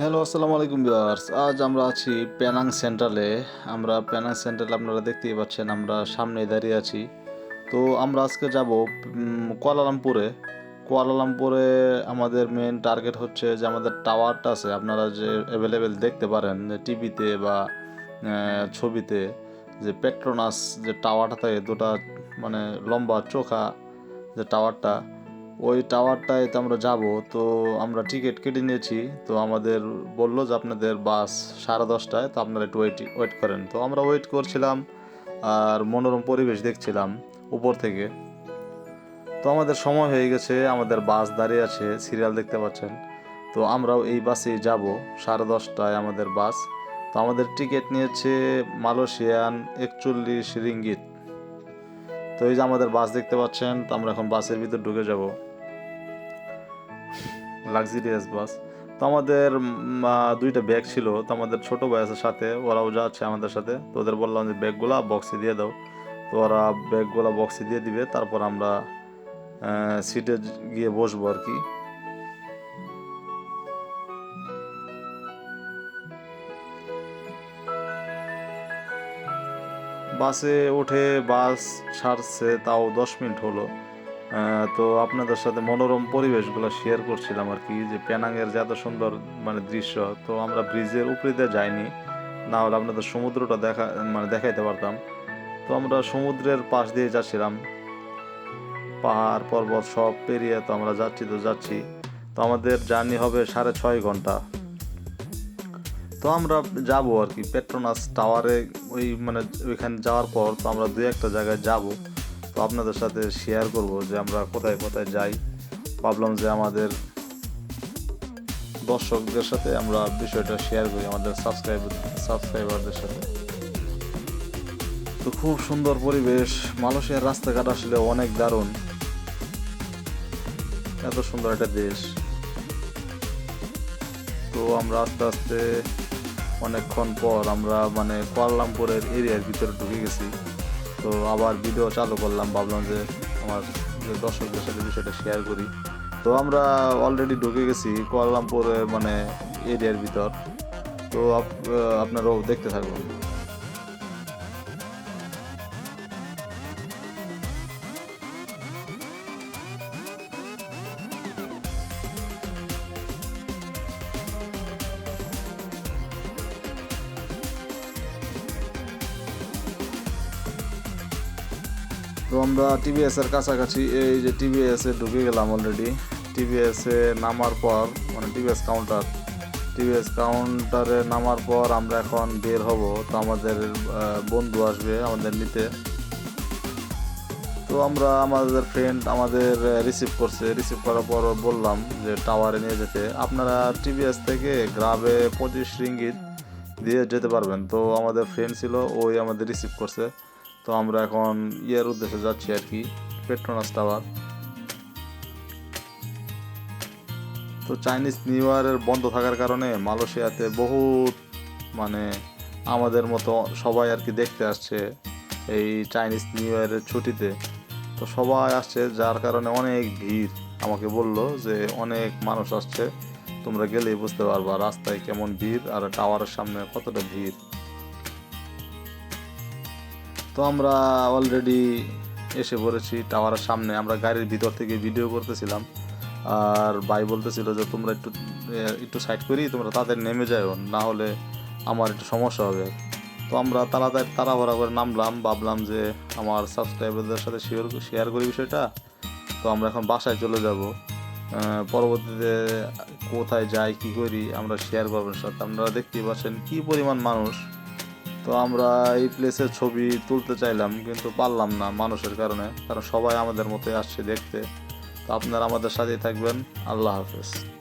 Hello আসসালামু আলাইকুম viewers আজ আমরা আছি পেনাং সেন্ট্রালে আমরা পেনাং সেন্ট্রালে আপনারা দেখতেই পাচ্ছেন, আমরা সামনে দাঁড়িয়ে আছি। তো আমরা আজকে যাব কুয়ালালামপুরে। কুয়ালালামপুরে আমাদের মেন টার্গেট হচ্ছে যে আমাদের টাওয়ারটা আছে। আপনারা যে অ্যাভেলেবেল দেখতে পারেন, যে টিভিতে বা ছবিতে, যে পেট্রোনাস যে টাওয়ারটা থাকে, দুটা মানে লম্বা, চোখা যে টাওয়ারটা ওই টাওয়ারটায় তো আমরা যাব, তো আমরা টিকিট কেটে নিয়েছি, তো আমাদের বলল যে আপনাদের বাস সাড়ে দশটায়, তো আপনারা একটু ওয়েট ওয়েট করেন। তো আমরা ওয়েট করছিলাম আর মনোরম পরিবেশ দেখছিলাম উপর থেকে। তো আমাদের সময় হয়ে গেছে, আমাদের বাস দাঁড়িয়ে আছে, সিরিয়াল দেখতে পাচ্ছেন। তো আমরাও এই বাসেই যাব, সাড়ে দশটায় আমাদের বাস। তো আমাদের টিকিট নিয়েছে মালয়েশিয়ান একচল্লিশ রিঙ্গিত। তো এই যে আমাদের বাস দেখতে পাচ্ছেন, তো আমরা এখন বাসের ভিতর ঢুকে যাব। লাক্সারিয়াস বাস তো আমাদের দুইটা ব্যাগ ছিল। তো আমাদের ছোট বয়সের সাথে, ওরাও যাচ্ছে আমাদের সাথে। তো ওদের বললাম যে ব্যাগগুলা বক্সে দিয়ে দাও। তো ওরা ব্যাগগুলা বক্সে দিয়ে দিবে, তারপর আমরা সিটে গিয়ে বসবো আর কি। বাসে উঠে বাস ছাড়ছে, তাও দশ মিনিট হলো। তো আপনাদের সাথে মনোরম পরিবেশগুলো শেয়ার করছিলাম আর কি, যে প্যানাংয়ের যে এত সুন্দর মানে দৃশ্য, তো আমরা ব্রিজের উপরে দিয়ে যাইনি, না হলে আপনাদের সমুদ্রটা দেখা মানে দেখাইতে পারতাম। তো আমরা সমুদ্রের পাশ দিয়ে যাচ্ছিলাম, পাহাড় পর্বত সব পেরিয়ে তো আমরা যাচ্ছি তো যাচ্ছি। তো আমাদের জার্নি হবে সাড়ে ছয় ঘণ্টা। তো আমরা যাব আর কি পেট্রোনাস টাওয়ারে ওই মানে ওইখানে যাওয়ার পর তো আমরা দু একটা জায়গায় যাব। তো আপনাদের সাথে শেয়ার করব যে আমরা কোথায় কোথায় যাই। ভাবলাম যে আমাদের দর্শকদের সাথে আমরা বিষয়টা শেয়ার করি, আমাদের সাবস্ক্রাইব সাবস্ক্রাইবারদের সাথে। তো খুব সুন্দর পরিবেশ, মালয়েশিয়ার রাস্তাঘাট আসলে অনেক দারুণ। এত সুন্দর একটা দেশ। তো আমরা আস্তে আস্তে অনেকক্ষণ পর আমরা মানে কুয়ালালামপুরের এরিয়ার ভিতরে ঢুকে গেছি। তো আবার ভিডিও চালু করলাম, ভাবলাম যে আমার দর্শকদের সাথে বিষয়টা শেয়ার করি। তো আমরা অলরেডি ঢুকে গেছি কোয়ালামপুরের মানে এরিয়ার ভিতর। তো আপ- আপনারাও দেখতে থাকুন। তো আমরা টিভিএসের কাছাকাছি এই যে টিভিএস ঢুকে গেলাম অলরেডি টিভিএসে নামার পর মানে টিভিএস কাউন্টার টিভিএস কাউন্টারে নামার পর আমরা এখন বের হব। তো আমাদের বন্ধু আসবে আমাদের নিতে। তো আমরা আমাদের ফ্রেন্ড আমাদের রিসিভ করছে। রিসিভ করার পর বললাম যে টাওয়ারে নিয়ে যেতে। আপনারা টিভিএস থেকে গ্রাবে পঁচিশ রিঙ্গিত দিয়ে যেতে পারবেন। তো আমাদের ফ্রেন্ড ছিল, ওই আমাদের রিসিভ করছে। তো আমরা এখন ইয়ের উদ্দেশ্যে যাচ্ছি আর কি, পেট্রোনাস টাওয়ার। তো চাইনিজ নিউ ইয়ারের বন্ধ থাকার কারণে মালয়েশিয়াতে বহুত মানে আমাদের মতো সবাই আর কি দেখতে আসছে এই চাইনিজ নিউ ইয়ারের ছুটিতে। তো সবাই আসছে যার কারণে অনেক ভিড় আমাকে বলল যে অনেক মানুষ আসছে, তোমরা গেলেই বুঝতে পারবা রাস্তায় কেমন ভিড় আর টাওয়ারের সামনে কতটা ভিড়। তো আমরা অলরেডি এসে পড়েছি টাওয়ারের সামনে। আমরা গাড়ির ভিতর থেকে ভিডিও করতেছিলাম। আর ভাই বলতেছিল যে, তোমরা একটু একটু সাইড করি, তোমরা তাদের নেমে যাও না হলে আমার একটু সমস্যা হবে। তো আমরা তাড়াতাড়ি, তাড়াহুড়া করে নামলাম, ভাবলাম যে আমার সাবস্ক্রাইবারদের সাথে শেয়ার শেয়ার করি বিষয়টা। তো আমরা এখন বাসায় চলে যাব। পরবর্তীতে কোথায় যাই, কি করি, আমরা শেয়ার করবেন সাথে আপনারা দেখতেই পাচ্ছেন কি পরিমাণ মানুষ। তো আমরা এই প্লেসের ছবি তুলতে চাইলাম, কিন্তু পারলাম না মানুষের কারণে, কারণ সবাই আমাদের মতোই আসছে দেখতে। তো আপনারা আমাদের সাথেই থাকবেন। আল্লাহ হাফেজ।